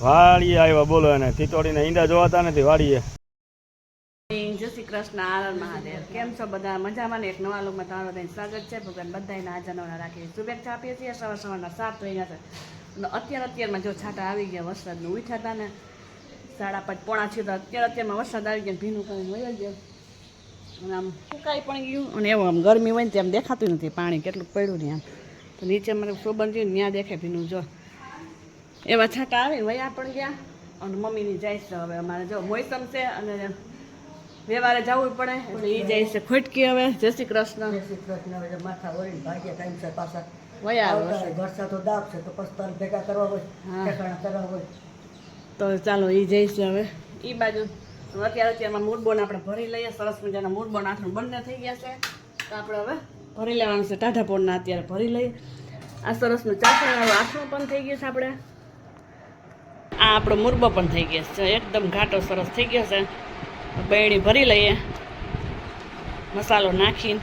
વાડીએ આવ્યા, બોલો એને. તીતોડીને ઈંડા જોવાતા નથી, વાળીએ. જય શ્રી કૃષ્ણ આનંદ મહાદેવ. કેમ છો બધા? મજામાં ને? એક નવા લોકમાં તમારું બધાને સ્વાગત છે. ભગવાન બધાને હાજર નવરા રાખી શુભેચ્છા આપીએ છીએ. સવાર સવારના સાત વાગ્યા છે. અત્યારે અત્યારમાં જો છાંટા આવી ગયા, વરસાદનું ઉઠ્યા હતા ને. સાડા પાંચ પોણા છે તો અત્યારે અત્યારમાં વરસાદ આવી ગયા ભીનું કાંઈ વયો ગયો. અને આમ સુકાઈ પણ ગયું. અને એવું આમ ગરમી હોય ને તેમ દેખાતું નથી પાણી કેટલું પડ્યું ને આમ તો નીચે મને શોભન થયું ને ત્યાં દેખાય ભીનું જો. એવા છાંટા આવીને વયા પણ ગયા. અને મમ્મીની જાય છે હવે અમારે જો મોસમ છે અને વ્યવહારે જવું પડે એટલે એ જાય છે ખોટકી હવે. જય શ્રી કૃષ્ણ. જય શ્રી કૃષ્ણ હવે માથા ઓળીને ભાગ્યા છે પાછા. વયા આવે તો દાબ છે તો પછી ભેગા કરવા હોય કરવા હોય. તો ચાલો એ જઈશ હવે. એ બાજુ. અત્યારે અત્યારમાં મૂળબોન આપણે ભરી લઈએ. સરસ મજાના મૂળબોન આઠનું બંને થઈ ગયા છે. તો આપણે હવે ભરી લેવાનું છે. ટાઢા પોણના અત્યારે ભરી લઈએ. આ સરસનું ચાસણીવાળું આઠનું પણ થઈ ગયું છે આપણે. આ આપણો મુરબો પણ થઈ ગયો છે. એકદમ ઘાટો સરસ થઈ ગયો છે. બેડી ભરી લઈએ. મસાલો નાખીને.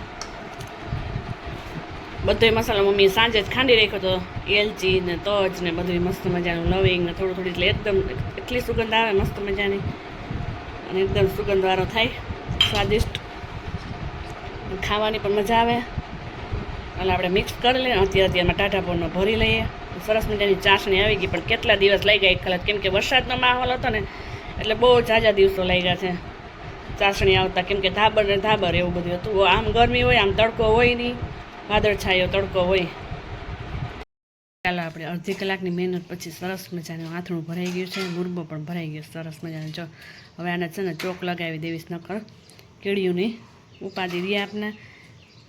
બધો મસાલો મમ્મી સાંજે જ ખાંડી રાખ્યો હતો. એલચી ને તજ ને બધું મસ્ત મજાનું લવિંગ ને થોડું થોડી એટલે એકદમ એટલી સુગંધ આવે, મસ્ત મજાની. અને એકદમ સુગંધવાળો થાય. સ્વાદિષ્ટ. ખાવાની પણ મજા આવે. એટલે આપણે મિક્સ કરી લઈએ. અત્યારે અત્યારમાં ટાટા પોરનો ભરી લઈએ. સરસ મજાની ચાસણી આવી ગઈ, પણ કેટલા દિવસ લઈ ગયા કલાક? કેમ કે વરસાદનો માહોલ હતો ને, એટલે બહુ ઝાઝા દિવસો લઈ ગયા છે. ચાસણી આવતા, કેમ કે ધાબર ને ધાબર એવું બધું હતું. આમ ગરમી હોય, આમ તડકો હોય નહીં. વાદળછાયો તડકો હોય. ચાલો આપણે અડધી કલાકની મહેનત પછી સરસ મજાનું આથણું ભરાઈ ગયું છે મુરબો પણ ભરાઈ ગયો, સરસ મજાનું. જો, હવે આને છે ને ચોક લગાવી દેવીશ, નકર કેળીઓની ઉપાધિ દઈએ આપને.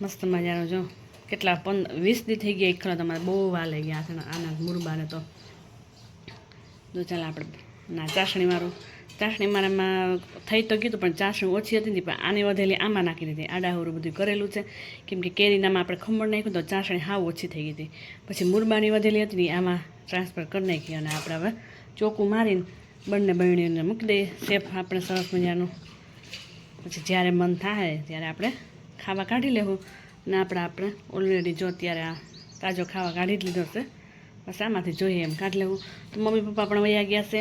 મસ્ત મજાનું, જો, કેટલા પંદર વીસ દી થઈ ગયા એક ખરા તમારે બહુ વાલ ગયા આથણા આના મુરબાને તો. તો ચાલ આપણે ના ચાસણી મારું. ચાસણી મારામાં થઈ તો ગયું પણ ચાસણી ઓછી હતી ને પણ આની વધેલી આમાં નાખી દીધી. આડાહોરું બધું કરેલું છે. કેમ કે કેરીનામાં આપણે ખમણ નાખ્યું તો ચાસણી હાવ ઓછી થઈ ગઈ હતી. પછી મુરબાની વધેલી હતી ને આમાં ટ્રાન્સફર કરી નાખી અને આપણે હવે ચોખ્ખું મારીને બંને બહેણીઓને મૂકી દઈએ. સેફ આપણે સરસ મજાનું. પછી જ્યારે મન થાય ત્યારે આપણે ખાવા કાઢી લેવું. ને આપણે આપણે ઓલરેડી જો અત્યારે આ તાજો ખાવા કાઢી જ લીધો છે, બસ આમાંથી જોઈએ એમ કાઢી લેવું. તો મમ્મી પપ્પા પણ વયા ગયા છે.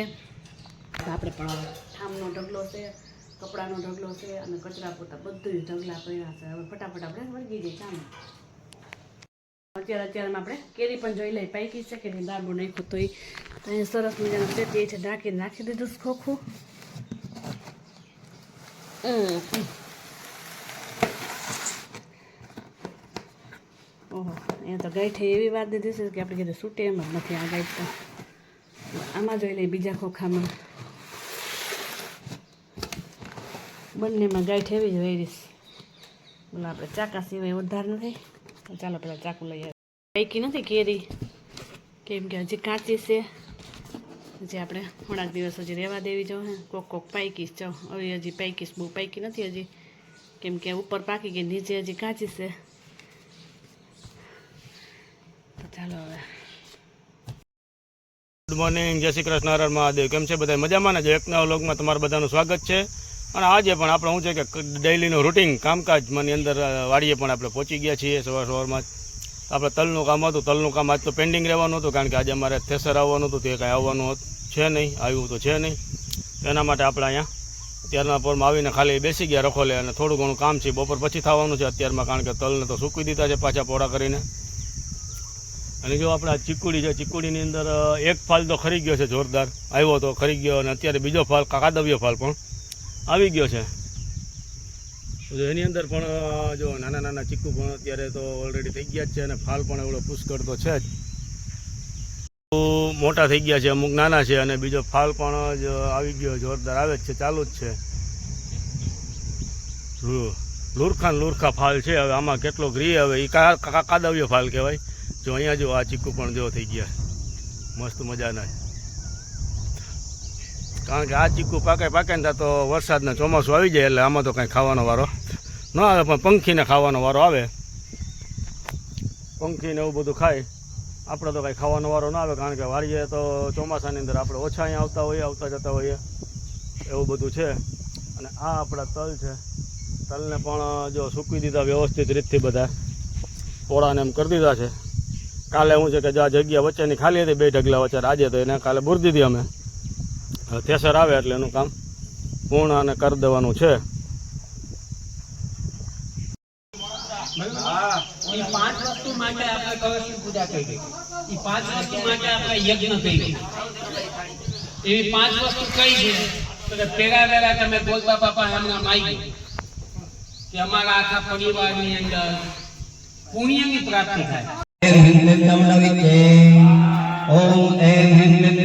આપણે પણ ઠામનો ઢગલો છે, કપડાનો ઢગલો છે અને કચરા પોતા બધું ઢગલા પડ્યા છે. હવે ફટાફટ આપણે વળગી જઈએ ચાલો. અત્યારે અત્યારે આપણે કેરી પણ જોઈ લઈ પાકી છે કેરી દાબો નાખ્યું તો એ સરસ મજાનું છે તે છે. ઢાંકીને નાખી દીધું ખોખું. ઓહો, અહીંયા તો ગાંઠે એવી વાત દીધી છે કે આપણે કીધું છૂટે એમ જ નથી આ ગાંઠ તો. આમાં જોઈ લઈએ બીજા ખોખામાં. બંનેમાં ગાંઠ એવી જ વૈરીશ બોલો આપણે ચાકા સિવાય વધારે નથી. ચાલો પેલા ચાકુ લઈએ પૈકી નથી કેરી. કેમ કે હજી કાચી છે. હજી આપણે થોડાક દિવસ હજી રહેવા દેવી જો હે. કોક કોક પાકીશ જો. હવે હજી પાઈકીશ બહુ પાઈકી નથી હજી. કેમ કે ઉપર પાકી ગઈ નીચે હજી કાચી છે. ચાલો હવે. ગુડ મોર્નિંગ જય શ્રી કૃષ્ણ મહાદેવ. કેમ છે બધા મજામાં ને? જે એક નવા વ્લોગમાં તમારું બધાનું સ્વાગત છે. અને આજે પણ આપણે શું છે કે ડેઈલીનું રૂટિન કામકાજમાંની અંદર વાડીએ પણ આપણે પહોંચી ગયા છીએ સવાર સવારમાં આપણે તલનું કામ હતું, તલનું કામ આજ તો પેન્ડિંગ રહેવાનું હતું, કારણ કે આજે અમારે થેસર આવવાનું હતું, તે કાંઈ આવવાનું છે નહીં, આવ્યું તો છે નહીં. એના માટે આપણે અહીંયા અત્યારના પોરમાં આવીને ખાલી બેસી ગયા રખોલે અને થોડું ઘણું કામ છે, બપોર પછી થવાનું છે અત્યારમાં, કારણ કે તલને તો સૂકવી દીધા છે પાછા પોળા કરીને. અને જો આપણે આ ચીકુડી છે, ચીકુડીની અંદર એક ફાલ તો ખરી ગયો છે જોરદાર. આવ્યો તો ખરી ગયો અને અત્યારે બીજો ફાલ કાકાદવ્ય ફાલ પણ. આવી ગયો છે. એની અંદર પણ જો નાના નાના ચીકુ પણ અત્યારે તો ઓલરેડી થઈ ગયા જ છે અને ફાલ પણ એવડો પુષ્કળ તો છે જ. મોટા થઈ ગયા છે અમુક નાના છે અને બીજો ફાલ પણ જ આવી ગયો જોરદાર આવે જ છે ચાલુ જ છે. લુરખાન લુરખા ફાલ છે હવે આમાં કેટલો ગ્રી હવે એ કાદવ્ય ફાલ કહેવાય. જો અહીંયા જો આ ચીકુ પણ જો થઈ ગયા. મસ્ત મજાના. છે. કારણ કે આ ચીકુ પાકે પાકે ને તો વરસાદના ચોમાસું આવી જાય એટલે આમાં તો કાંઈ ખાવાનો વારો ન આવે, પણ પંખીને ખાવાનો વારો આવે. પંખીને એવું બધું ખાય. આપણે તો કાંઈ ખાવાનો વારો ના આવે, કારણ કે વાડીએ તો ચોમાસાની અંદર આપણે ઓછા અહીંયા આવતા હોઈએ, આવતા જતા હોઈએ. એવું બધું છે. અને આ આપણા તલ છે. તલને પણ જો સૂકવી દીધા વ્યવસ્થિત રીતથી બધા. પોળાને એમ કરી દીધા છે. કાલે હું છે કે જો આ જગ્યા વચ્ચેની ખાલી હતી, બે ઢગલા વચ્ચે. આજે તો એને કાલે ભૂરી દીધી અમે. થેસર આવે એટલે એનું કામ પૂર્ણ અને કરી દેવાનું છે પાંચ વસ્તુ માટે આપણે કળશની પૂજા કરી એ પાંચ વસ્તુ માટે આપણે યજ્ઞ કરી એવી પાંચ વસ્તુ કઈ છે તો કે પેલા વેલા તમે બોલતા બાપા હમણાં માગી કે અમારા આખા પરિવારની અંદર પુણ્યની પ્રાપ્તિ થાય એમ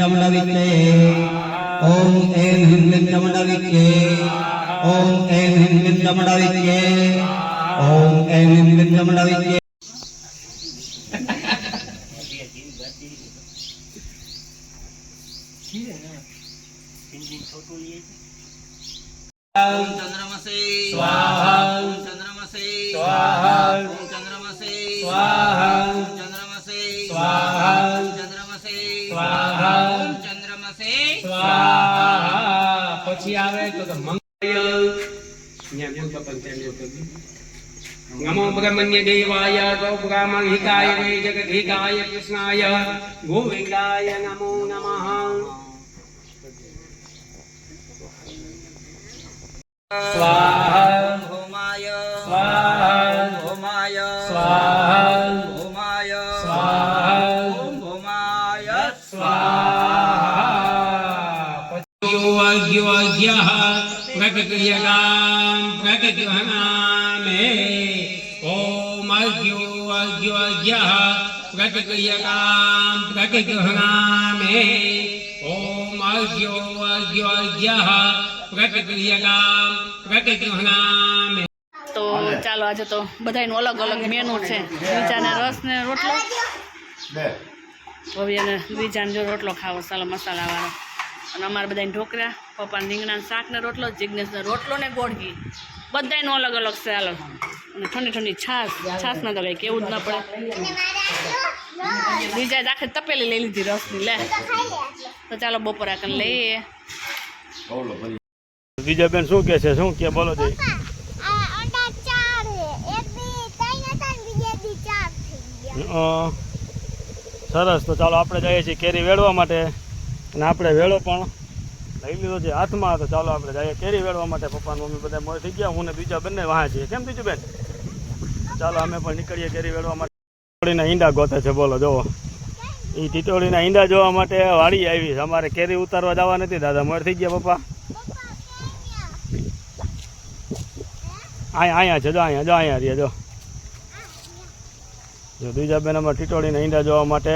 ઓમ લવિતે ઓમ એમ હિમ વિદ્યમ લવિતે ઓમ એમ હિમ વિદ્યમ લવિતે ઓમ એમ હિમ વિદ્યમ તો નમો બ્રહ્મણ્ય દેવાય ગૌબ્રાહ્મણિકાય વે જગદીકાય કૃષ્ણાય ગોવિંદાય નમો નમઃ સ્વાહા હોમાય સ્વાહા હોમાય સ્વાહા હોમાય સ્વાહા ઓમ હોમાય સ્વાહા યોગ્યોગ્યઃ પ્રકક્રિયકામ પ્રકક્રિયનામે ઓમ પ્રકક્રિયકામ પ્રકક્રિયનામે ઓમ અગ્યોગ્યોગ્યઃ પ્રકક્રિયકામ તો ચાલો આજે તો બધાયનું અલગ અલગ મેનુ છે. દ્વિજાને રસ ને રોટલો? ભવ્યને બીજાને જો રોટલો ખાવો ચાલો મસાલાવાળો. અને અમારે બધાને ઢોકરા પપ્પાને રીંગણાનું શાકનો રોટલો જિજ્ઞેશને રોટલો ને ગોળગી. બધાયનો અલગ અલગ છે ચાલો અને ઠંડી ઠંડી છાશ છાશમાં ના કંઈ કેવું જ ન પડે. બીજા આખી તપેલી લઈ લીધી રસની લે. તો ચાલો બપોર કરીને લઈએ. બીજા બેન શું કે છે? શું કે? બોલો જઈ સરસ. તો ચાલો આપણે જઈએ છીએ કેરી વેળવા માટે. અને આપણે વેળો પણ લઈ લીધો છે. હાથમાં તો ચાલો આપણે જઈએ. કેરી વેળવા માટે પપ્પા મમ્મી બધા મોડે થઈ ગયા. હું ને બીજા બંને વાહ છીએ. કેમ બીજું બેન ચાલો અમે પણ નીકળીએ કેરી વેળવા માટે. ટીટોળીના ઈંડા ગોતે છે. બોલો જોવો એ ટીટોળીના ઈંડા જોવા માટે વાડી આવી. છે અમારે કેરી ઉતારવા જવા નથી. દાદા મોડે થઈ ગયા પપ્પા. અહીંયા અહીંયા છે. જો અહીંયા જો અહીંયા રહીએ જો. બીજા બેન અમારે ટીટોળીના ઈંડા જોવા માટે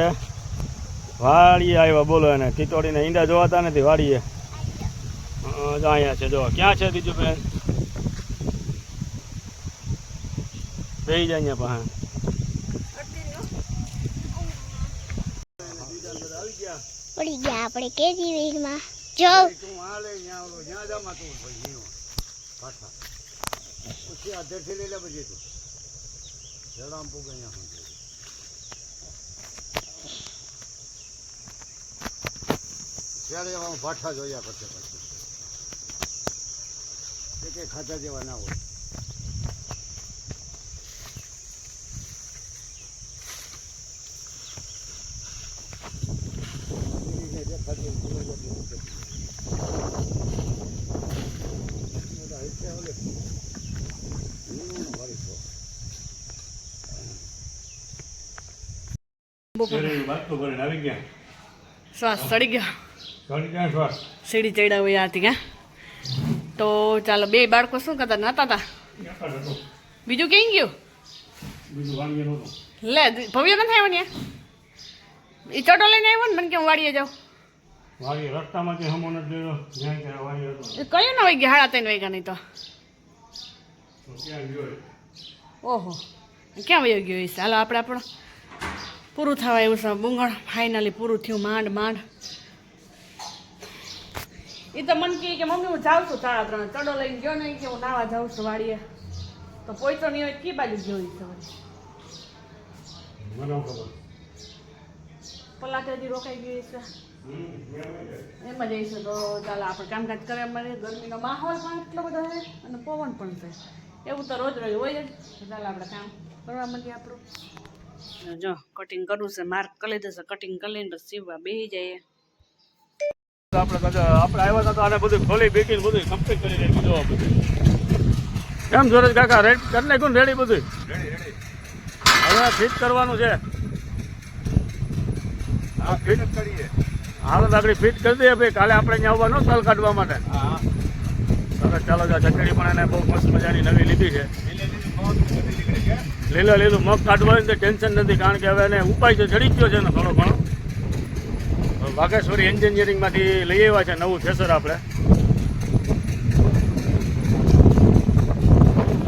વાડીએ આવ્યા બોલો એને. ટીટોળીના ઈંડા જોવાતા નથી વાડીએ. અહીંયા છે જો. ક્યાં છે બીજું બેન? બે જાય અહીંયા પાસે પડી ગયા આપણે કેજી વેરમાં જો ત્યારે એવા ભાઠા જોયા પછી પછી. એ કંઈ ખાધા જેવા ના હોય. આવી ગયા. શ્વાસ ચડી ગયા. સીડી ચડ્યા હોય ક્યાં તો ચાલો બે બાળકો શું કરતા? નતા હતા. બીજું કેમ ગયું? લે ભવ્ય નથી આવ્યો ને એ ચોટો લઈને આવ્યો ને મને કેમ વાડીએ જાઉં કયું ના વાગ્યા? હાડા ત્રણ વાગ્યા નહીં તો? ઓહો. ક્યાં વયો ગયો એ? ચાલો આપણે આપણો પૂરું થવા એવું છે. બુંગળ ફાઇનલી પૂરું થયું માંડ માંડ. એ તો મને કહે કે મમ્મી હું જાઉં છું સાડા ત્રણ. ચડો લઈને ગયો નહીં કે હું નાવા જાઉં છું વાડીએ તો પોઈતો નહીં હોય કી બાજુ ગયો ઈ સવારે? મને હજી રોકાઈ ગયું છે. એમ જ છે તો ચાલો આપણે કામકાજ કરે અમારે ગરમીનો માહોલ પણ એટલો બધો છે અને પવન પણ છે. એવું તો રોજ રોજ હોય જ. તો ચાલો આપણે કામ કરવા માંડીએ આપણું. જો કટિંગ કરવું છે. માર્ક કરી દેશે કટિંગ કરી લઈને પછી સીવવા બેસી જઈએ. આપણે આપણે આવ્યા હતા તો આને બધું ખોલી બેકીને બધું કમ્પ્લીટ કરી નાખ્યું જોવા બધું. કેમ જોરજ કાકા રેડ કરી નાખ્યું રેડી બધું? હવે ફિટ કરવાનું છે. હાલત ફિટ કરીએ. હાલ આગળ ફિટ કરી દઈએ ભાઈ કાલે આપણે અહીંયા આવવાનું તલ કાઢવા માટે. સરસ ચાલો જો ચટણી પણ એને બહુ મસ્ત મજાની નવી લીધી છે. લીલો લીલું મગ કાઢવાની તો ટેન્શન નથી કારણ કે હવે એને ઉપાય છે ચડી ગયો છે ને થોડો ઘણો. વાઘેશ્વરી એન્જિનિયરિંગમાંથી લઈ આવ્યા છે નવું થેસર આપણે.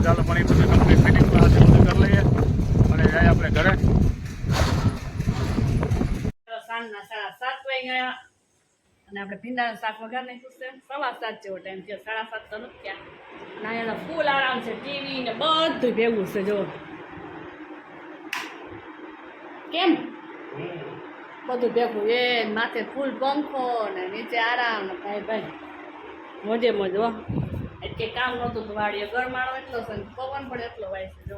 ચાલો પણ એ બધું કમ્પ્લીટ ફિટિંગ બધું કરી લઈએ. અને જાય આપણે ઘરે. સાંજના સાડા સાત વાગી ગયા અને આપણે ભીંડાનું શાક વગર નાખ્યું છે. સવા સાત જેવો ટાઈમ થયો. સાડા સાત તો નથી ત્યાં ના અહીંયા ફૂલ આરામ છે. ટીવી ને બધું ભેગું છે જો કેમ? બધું ભેગું. એ માથે ફૂલ પંખો ને નીચે આરામ ને ભાઈ ભાઈ. મોજે મોજ હો. એટલે કામ નહોતું તો વાડીએ ગરમાળો એટલો છે પવન પણ એટલો વાય છે જો.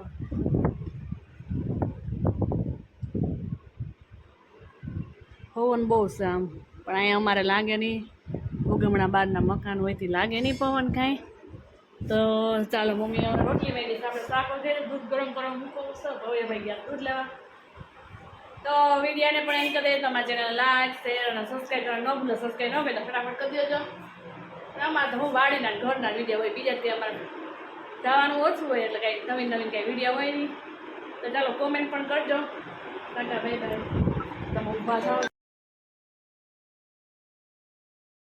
પવન બહુ છે આમ. પણ અહીંયા અમારે લાગે નહીં. ઉગમણા બહારના મકાન હોયથી લાગે નહીં પવન કાંઈ. તો ચાલો મમ્મી રોટલી વાગી આપણે શાક વગેરે દૂધ ગરમ કરવા મૂકવું છે. તો હવે ભાઈ ગયા દૂધ લેવા. તો વિડીયોને પણ એમ કરી તમારા ચેનલ લાઈક શેર અને સબસ્ક્રાઈબ કરવા ન ભૂલો. સબસ્ક્રાઈબ ન તો ફટાફટ કરી દેજો. અમારે તો હું વાડીના ઘરના વીડિયો હોય, બીજા તે અમારે જવાનું ઓછું હોય, એટલે કંઈક નવીન નવીન કાંઈ વીડિયો હોય નહીં. તો ચાલો કોમેન્ટ પણ કરજો. ટાટા ભાઈ ભાઈ તમે ઊભા થાઓ.